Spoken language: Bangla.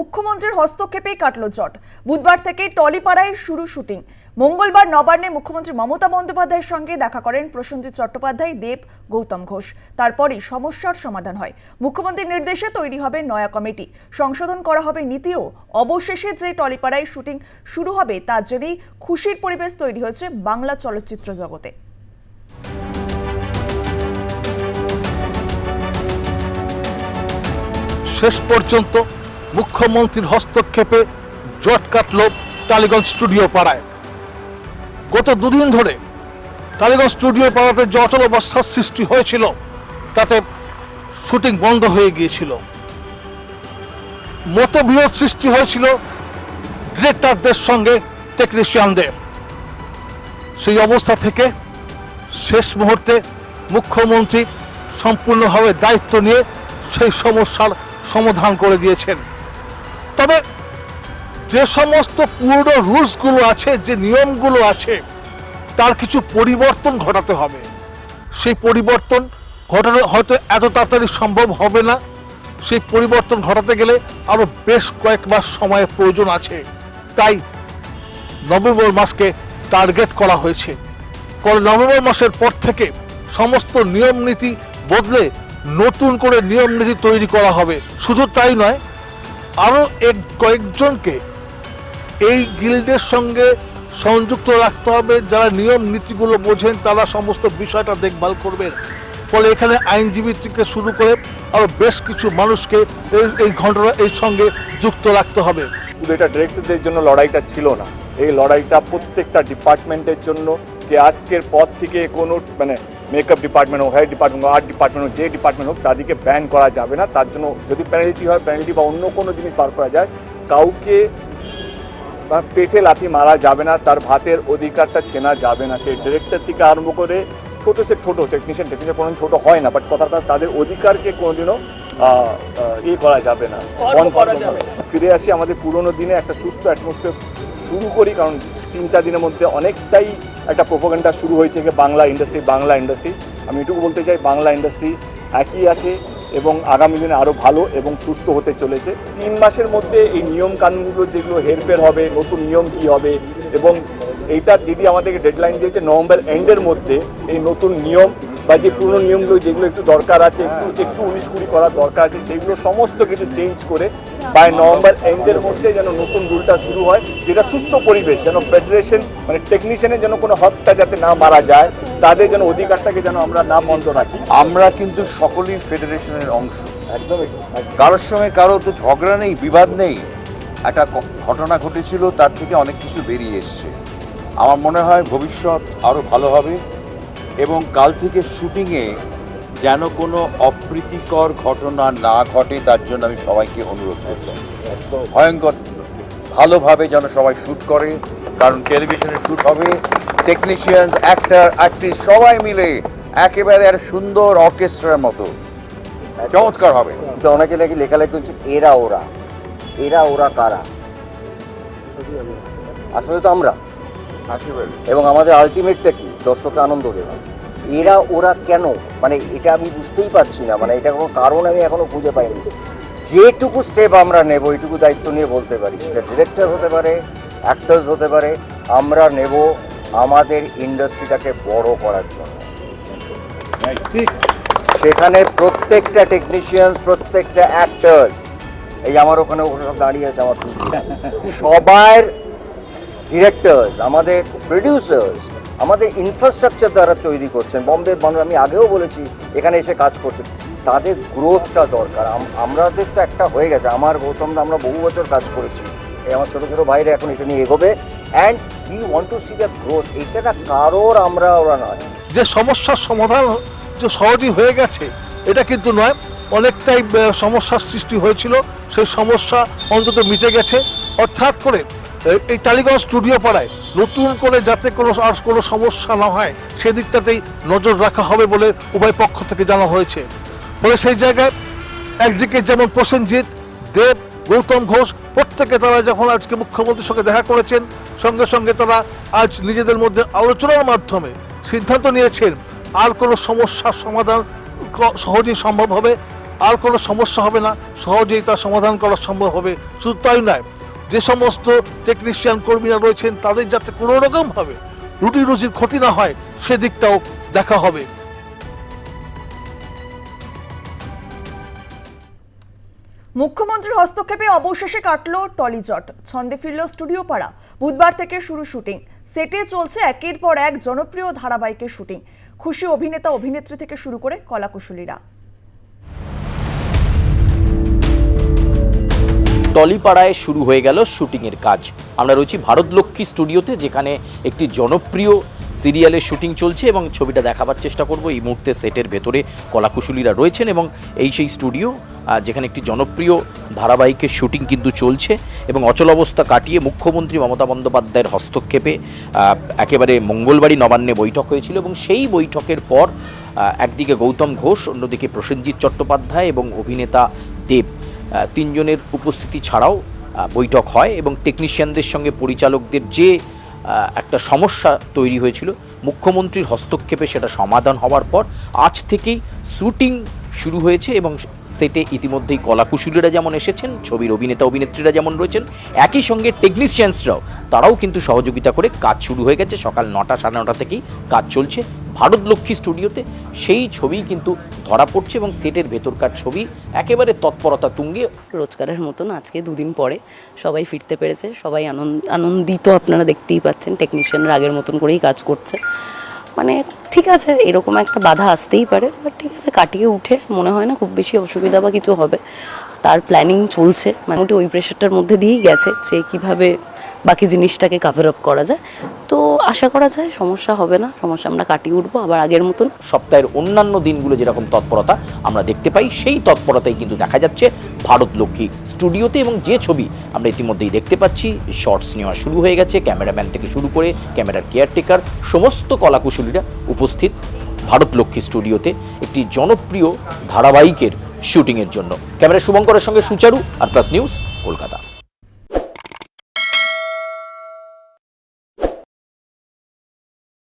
মুখ্যমন্ত্রীর হস্তক্ষেপেই কাটল জট। বুধবার থেকে টলিপাড়ায় শুরু শুটিং। মঙ্গলবার নবান্নে মুখ্যমন্ত্রী মমতা বন্দ্যোপাধ্যায়ের সঙ্গে দেখা করেন প্রসেনজিৎ চট্টোপাধ্যায়, দেব, গৌতম ঘোষ। তারপরই সমস্যার সমাধান হয়। মুখ্যমন্ত্রীর নির্দেশে তৈরি হবে নয়া কমিটি। সংশোধন করা হবে নীতিও। অবশেষে যে টলিপাড়ায় শুটিং শুরু হবে, তার জেরেই খুশির পরিবেশ তৈরি হয়েছে বাংলা চলচ্চিত্র জগতে। শেষ পর্যন্ত মুখ্যমন্ত্রীর হস্তক্ষেপে জট কাটল টালিগঞ্জ স্টুডিও পাড়ায়। গত দুদিন ধরে টালিগঞ্জ স্টুডিও পাড়াতে যে অচল অবস্থার সৃষ্টি হয়েছিল, তাতে শুটিং বন্ধ হয়ে গিয়েছিল। মতবিরোধ সৃষ্টি হয়েছিল ডিরেক্টরদের সঙ্গে টেকনিশিয়ানদের। সেই অবস্থা থেকে শেষ মুহূর্তে মুখ্যমন্ত্রী সম্পূর্ণভাবে দায়িত্ব নিয়ে সেই সমস্যার সমাধান করে দিয়েছেন। তবে যে সমস্ত পুরনো রুলসগুলো আছে, যে নিয়মগুলো আছে, তার কিছু পরিবর্তন ঘটাতে হবে। সেই পরিবর্তন ঘটানো হয়তো এত তাড়াতাড়ি সম্ভব হবে না। সেই পরিবর্তন ঘটাতে গেলে আরও বেশ কয়েক মাস সময়ের প্রয়োজন আছে। তাই নভেম্বর মাসকে টার্গেট করা হয়েছে। নভেম্বর মাসের পর থেকে সমস্ত নিয়ম নীতি বদলে নতুন করে নিয়ম নীতি তৈরি করা হবে। শুধু তাই নয় আরও এক কয়েকজনকে এই গিল্ডের সঙ্গে সংযুক্ত রাখতে হবে। যারা নিয়ম নীতিগুলো বোঝেন, তারা সমস্ত বিষয়টা দেখভাল করবেন। ফলে এখানে আইনজীবী থেকে শুরু করে আরও বেশ কিছু মানুষকে এই ঘটনা, এই সঙ্গে যুক্ত রাখতে হবে। শুধু এটা ডিরেক্টরদের জন্য লড়াইটা ছিল না। এই লড়াইটা প্রত্যেকটা ডিপার্টমেন্টের জন্য যে আজকের পর থেকে কোনো মানে মেকআপ ডিপার্টমেন্ট হোক হেয়ার ডিপার্টমেন্ট হোক আর্ট ডিপার্টমেন্ট হোক যে ডিপার্টমেন্ট হোক তাদেরকে ব্যান করা যাবে না। তার জন্য যদি পেনাল্টি হয় পেনাল্টি বা অন্য কোনো জিনিস বার করা যায় কাউকে পেটে লাথি মারা যাবে না তার ভাতের অধিকারটা ছেনা যাবে না। সেই ডিরেক্টর থেকে আরম্ভ করে ছোটো সে ছোটো টেকনিশিয়ান টেকনিশিয়ান কোনো ছোটো হয় না বাট কথাটা তাদের অধিকারকে কোনোদিনও ইয়ে করা যাবে না বন্ধ করা যাবে না। ফিরে আসি আমাদের পুরোনো দিনে একটা সুস্থ অ্যাটমসফিয়ার শুরু করি কারণ তিন চার দিনের মধ্যে অনেকটাই একটা প্রোপাগান্ডা শুরু হয়েছে যে বাংলা ইন্ডাস্ট্রি বাংলা ইন্ডাস্ট্রি আমি এটুকু বলতে চাই, বাংলা ইন্ডাস্ট্রি একই আছে এবং আগামী দিনে আরও ভালো এবং সুস্থ হতে চলেছে। তিন মাসের মধ্যে এই নিয়ম কানুনগুলো যেগুলো হেরফের হবে, নতুন নিয়ম কি হবে এবং এইটা দিদি আমাদেরকে ডেডলাইন দিয়েছে নভেম্বর এন্ডের মধ্যে এই নতুন নিয়ম বা যে পুরনো নিয়মগুলো যেগুলো একটু দরকার আছে একটু একটু উনিশ কুড়ি করার দরকার আছে সেগুলো সমস্ত কিছু চেঞ্জ করে বাই নভেম্বর এন্ডের মধ্যে যেন নতুন রুলটা শুরু হয় যেটা সুস্থ পরিবেশ যেন ফেডারেশন মানে টেকনিশিয়ানের যেন কোনো হত্যা যাতে না মারা যায় তাদের যেন অধিকারটাকে যেন আমরা না বন্ধ রাখি। আমরা কিন্তু সকলেই ফেডারেশনের অংশ। একদমই কারোর সঙ্গে কারও তো ঝগড়া নেই বিবাদ নেই। একটা ঘটনা ঘটেছিল তার থেকে অনেক কিছু বেরিয়ে এসছে। আমার মনে হয় ভবিষ্যৎ আরও ভালো হবে। এবং কাল থেকে শুটিংয়ে যেন কোনো অপ্রীতিকর ঘটনা না ঘটে তার জন্য আমি সবাইকে অনুরোধ করছি একদম। ভয়ঙ্কর ভালোভাবে যেন সবাই শ্যুট করে কারণ টেলিভিশনে শ্যুট হবে টেকনিশিয়ান অ্যাক্টার অ্যাক্ট্রেস সবাই মিলে একেবারে একটা সুন্দর অর্কেস্ট্রার মতো। চমৎকার হবে। তো অনেকে নাকি লেখালেখি হচ্ছে এরা ওরা। এরা ওরা কারা? আসলে তো আমরা। এবং আমাদের আলটিমেটটা কি? দর্শককে আনন্দ দেওয়া এরা ওরা কেন? মানে এটা আমি বুঝতেই পারছি না। মানে এটা কোনো কারণ আমি এখনও খুঁজে পাইনি। যেটুকু স্টেপ আমরা নেব ওইটুকু দায়িত্ব নিয়ে বলতে পারি। সেটা ডিরেক্টর হতে পারে অ্যাক্টার্স হতে পারে আমরা নেব আমাদের ইন্ডাস্ট্রিটাকে বড় করার জন্য। সেখানে প্রত্যেকটা টেকনিশিয়ানস প্রত্যেকটা অ্যাক্টার্স এই আমার ওখানে ওখানে সব দাঁড়িয়ে আছে আমার। সবার ডিরেক্টর্স আমাদের প্রডিউসার্স আমাদের ইনফ্রাস্ট্রাকচার দ্বারা তৈরি করছেন। বম্বের মানুষ আমি আগেও বলেছি, এখানে এসে কাজ করছেন তাদের গ্রোথটা দরকার। আমাদের তো একটা হয়ে গেছে। আমার গৌতম আমরা বহু বছর কাজ করেছি। এই আমার ছোটো ছোটো ভাইরা এখন এটা নিয়ে এগোবে। And we want to see the growth এটা না কারোর আমরা, ওরা নয়। যে সমস্যার সমাধান যে সহজই হয়ে গেছে, এটা কিন্তু নয়। অনেকটাই সমস্যার সৃষ্টি হয়েছিল। সেই সমস্যা অন্তত মিটে গেছে। অর্থাৎ করে এই- টালিগঞ্জ স্টুডিও পাড়ায় নতুন করে যাতে কোনো আর কোনো সমস্যা না হয়, সেদিকটাতেই নজর রাখা হবে বলে উভয় পক্ষ থেকে জানা হয়েছে। ফলে সেই জায়গায় একদিকে যেমন প্রসেনজিৎ, দেব, গৌতম ঘোষ, প্রত্যেকে তারা যখন আজকে মুখ্যমন্ত্রীর সঙ্গে দেখা করেছেন, সঙ্গে সঙ্গে তারা আজ নিজেদের মধ্যে আলোচনার মাধ্যমে সিদ্ধান্ত নিয়েছেন, আর কোনো সমস্যার সমাধান সহজেই সম্ভব হবে, আর কোনো সমস্যা হবে না, সহজেই তার সমাধান করা সম্ভব হবে, শুধু তাই নয়। যে সমস্ত টেকনিশিয়ান কর্মীরা রয়েছেন, তাদের যাতে কোনো রকমভাবে রুটি রুজির ক্ষতি না হয়, সেদিকটাও দেখা হবে। মুখ্যমন্ত্রীর হস্তক্ষেপে অবশেষে কাটলো টলিজট ছন্দে ফিরল স্টুডিও পাড়া। বুধবার থেকে শুরু শুটিং। সেটে চলছে একের পর এক জনপ্রিয় ধারাবাহিকের শুটিং। খুশি অভিনেতা, অভিনেত্রী থেকে শুরু করে কলাকুশলীরা। টলিপাড়ায় শুরু হয়ে গেল শুটিংয়ের কাজ। আমরা রয়েছি ভারতলক্ষ্মী স্টুডিওতে, যেখানে একটি জনপ্রিয় সিরিয়ালের শুটিং চলছে এবং ছবিটা দেখাবার চেষ্টা করব। এই মুহূর্তে সেটের ভেতরে কলাকুশলীরা রয়েছেন এবং এই সেই স্টুডিও যেখানে একটি জনপ্রিয় ধারাবাহিকের শুটিং কিন্তু চলছে এবং অচল অবস্থা কাটিয়ে মুখ্যমন্ত্রী মমতা বন্দ্যোপাধ্যায়ের হস্তক্ষেপে একেবারে মঙ্গলবারই নবান্নে বৈঠক হয়েছিল এবং সেই বৈঠকের পর একদিকে গৌতম ঘোষ, অন্যদিকে প্রসেনজিৎ চট্টোপাধ্যায় এবং অভিনেতা দেব। তিনজনের উপস্থিতি ছাড়াও বৈঠক হয় এবং টেকনিশিয়ানদের সঙ্গে পরিচালকদের যে একটা সমস্যা তৈরি হয়েছিল, মুখ্যমন্ত্রীর হস্তক্ষেপে সেটা সমাধান হওয়ার পর আজ থেকেই শুটিং শুরু হয়েছে এবং সেটে ইতিমধ্যেই কলাকুশলীরা যেমন এসেছেন, ছবির অভিনেতা, অভিনেত্রীরা যেমন রয়েছেন, একই সঙ্গে টেকনিশিয়ানসরাও তারাও কিন্তু সহযোগিতা করে কাজ শুরু হয়ে গেছে। সকাল নটা, সাড়ে নটা থেকেই কাজ চলছে ভারতলক্ষ্মী স্টুডিওতে। সেই ছবি কিন্তু ধরা পড়ছে এবং সেটের ভেতরকার ছবি একেবারে তৎপরতা তুঙ্গে। রোজগারের মতন আজকে দুদিন পরে সবাই ফিরতে পেরেছে, সবাই আনন্দ, আনন্দিত আপনারা দেখতেই পাচ্ছেন টেকনিশিয়ানরা আগের মতন করেই কাজ করছে। মানে ঠিক আছে, এরকম একটা বাধা আসতেই পারে বাট ঠিক আছে, কাটিয়ে উঠে, মনে হয় না খুব বেশি অসুবিধা বা কিছু হবে। তার প্ল্যানিং চলছে মোটামুটি ওই প্রেশারটার মধ্যে দিয়েই গেছে যে কীভাবে বাকি জিনিসটাকে কাভার আপ করা যায়। আশা করা যায় সমস্যা হবে না, সমস্যা আমরা কাটিয়ে উঠবো আবার আগের মতন। সপ্তাহের অন্যান্য দিনগুলো যেরকম তৎপরতা আমরা দেখতে পাই, সেই তৎপরতাই কিন্তু দেখা যাচ্ছে ভারত লক্ষ্মী স্টুডিওতে এবং যে ছবি আমরা ইতিমধ্যেই দেখতে পাচ্ছি, শর্টস নেওয়া শুরু হয়ে গেছে, ক্যামেরাম্যান থেকে শুরু করে ক্যামেরার কেয়ারটেকার, সমস্ত কলাকুশলীরা উপস্থিত ভারত লক্ষ্মী স্টুডিওতে একটি জনপ্রিয় ধারাবাহিকের শুটিংয়ের জন্য। ক্যামেরা শুভঙ্করের সঙ্গে Sucharu, R plus news, Kolkata.